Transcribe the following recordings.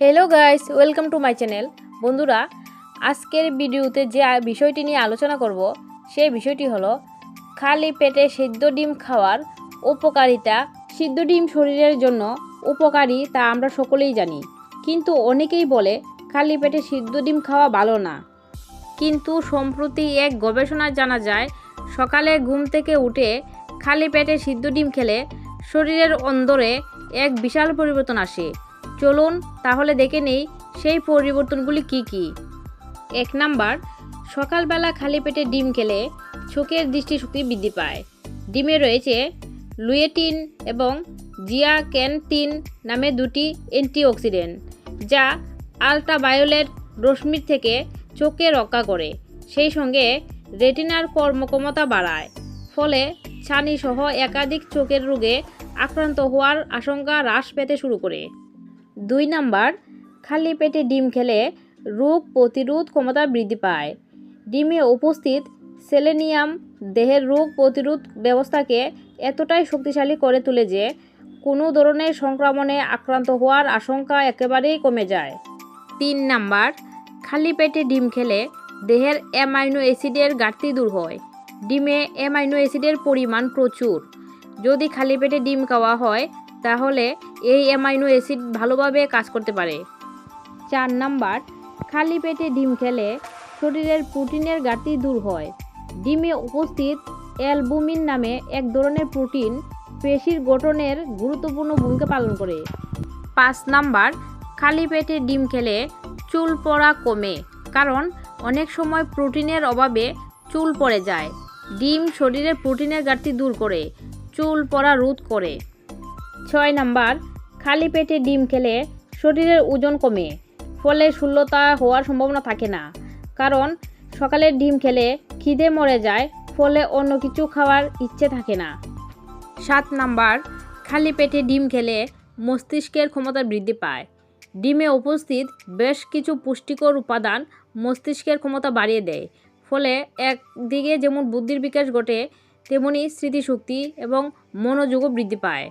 Hello guys welcome to my channel বন্ধুরা, আজকের ভিডিওতে যে বিষয়টি নিয়ে আলোচনা করব, সেই বিষয়টি হলো খালি পেটে সিদ্ধ ডিম খাওয়ার উপকারিতা। সিদ্ধ ডিম শরীরের জন্য উপকারী তা আমরা সকলেই জানি। কিন্তু অনেকেই বলে খালি পেটে সিদ্ধ ডিম খাওয়া ভালো না। কিন্তু সম্প্রতি এক গবেষণায় জানা যায়, সকালে ঘুম থেকে উঠে খালি পেটে সিদ্ধ ডিম খেলে শরীরের অন্দরে এক বিশাল পরিবর্তন আসে। চলুন তাহলে দেখে নেই সেই পরিবর্তনগুলি কি কি। এক নাম্বার, সকালবেলা খালি পেটে ডিম খেলে চোখের দৃষ্টিশক্তি বৃদ্ধি পায়। ডিমে রয়েছে লুয়েটিন এবং জিয়াক্যান্টিন নামে দুটি অ্যান্টিঅক্সিডেন্ট, যা আলট্রাভায়োলেট রশ্মির থেকে চোখকে রক্ষা করে। সেই সঙ্গে রেটিনার কর্মক্ষমতা বাড়ায়, ফলে ছানি সহ একাধিক চোখের রোগে আক্রান্ত হওয়ার আশঙ্কা হ্রাস পেতে শুরু করে। দুই নাম্বার, খালি পেটে ডিম খেলে রোগ প্রতিরোধ ক্ষমতা বৃদ্ধি পায়। ডিমে উপস্থিত সেলেনিয়াম দেহের রোগ প্রতিরোধ ব্যবস্থাকে এতটাই শক্তিশালী করে তোলে যে, কোনো ধরনের সংক্রমণে আক্রান্ত হওয়ার আশঙ্কা একেবারেই কমে যায়। তিন নাম্বার, খালি পেটে ডিম খেলে দেহের অ্যামাইনো অ্যাসিডের ঘাটতি দূর হয়। ডিমে অ্যামাইনো অ্যাসিডের পরিমাণ প্রচুর। যদি খালি পেটে ডিম খাওয়া হয় তাহলে এই অ্যামাইনো অ্যাসিড ভালোভাবে কাজ করতে পারে। চার নাম্বার, খালি পেটে ডিম খেলে শরীরের প্রোটিনের ঘাটতি দূর হয়। ডিমে উপস্থিত অ্যালবুমিন নামে এক ধরনের প্রোটিন পেশির গঠনের গুরুত্বপূর্ণ ভূমিকা পালন করে। পাঁচ নাম্বার, খালি পেটে ডিম খেলে চুল পড়া কমে, কারণ অনেক সময় প্রোটিনের অভাবে চুল পড়ে যায়। ডিম শরীরের প্রোটিনের ঘাটতি দূর করে, চুল পড়া রোধ করে। ছয় নাম্বার, খালি পেটে ডিম খেলে শরীরের ওজন কমে, ফলে শূন্যতা হওয়ার সম্ভাবনা থাকে না। কারণ সকালের ডিম খেলে খিদে মরে যায়, ফলে অন্য কিছু খাওয়ার ইচ্ছে থাকে না। সাত নাম্বার, খালি পেটে ডিম খেলে মস্তিষ্কের ক্ষমতা বৃদ্ধি পায়। ডিমে উপস্থিত বেশ কিছু পুষ্টিকর উপাদান মস্তিষ্কের ক্ষমতা বাড়িয়ে দেয়, ফলে একদিকে যেমন বুদ্ধির বিকাশ ঘটে, তেমনি স্মৃতিশক্তি এবং মনোযোগও বৃদ্ধি পায়।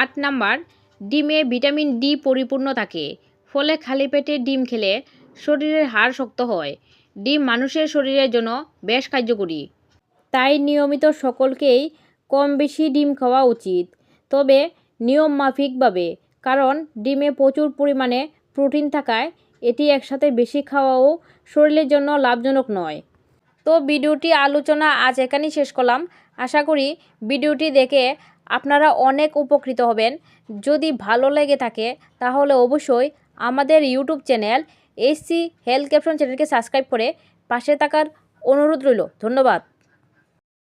আট নাম্বার, ডিমে ভিটামিন ডি পরিপূর্ণ থাকে। ফলে খালি পেটে ডিম খেলে শরীরের হাড় শক্ত হয়। ডিম মানুষের শরীরের জন্য বেশ কার্যকরী। তাই নিয়মিত সকলকেই কম বেশি ডিম খাওয়া উচিত। তবে নিয়ম মাফিকভাবে, কারণ ডিমে প্রচুর পরিমাণে প্রোটিন থাকায় এটি একসাথে বেশি খাওয়াও শরীরের জন্য লাভজনক নয়। তো ভিডিওটি আলোচনা আজ এখানেই শেষ করলাম। আশা করি ভিডিওটি দেখে আপনারা অনেক উপকৃত হবেন। যদি ভালো লেগে থাকে, তাহলে অবশ্যই আমাদের YouTube channel SC health caption চ্যানেলকে সাবস্ক্রাইব করে পাশে থাকার অনুরোধ রইল। ধন্যবাদ।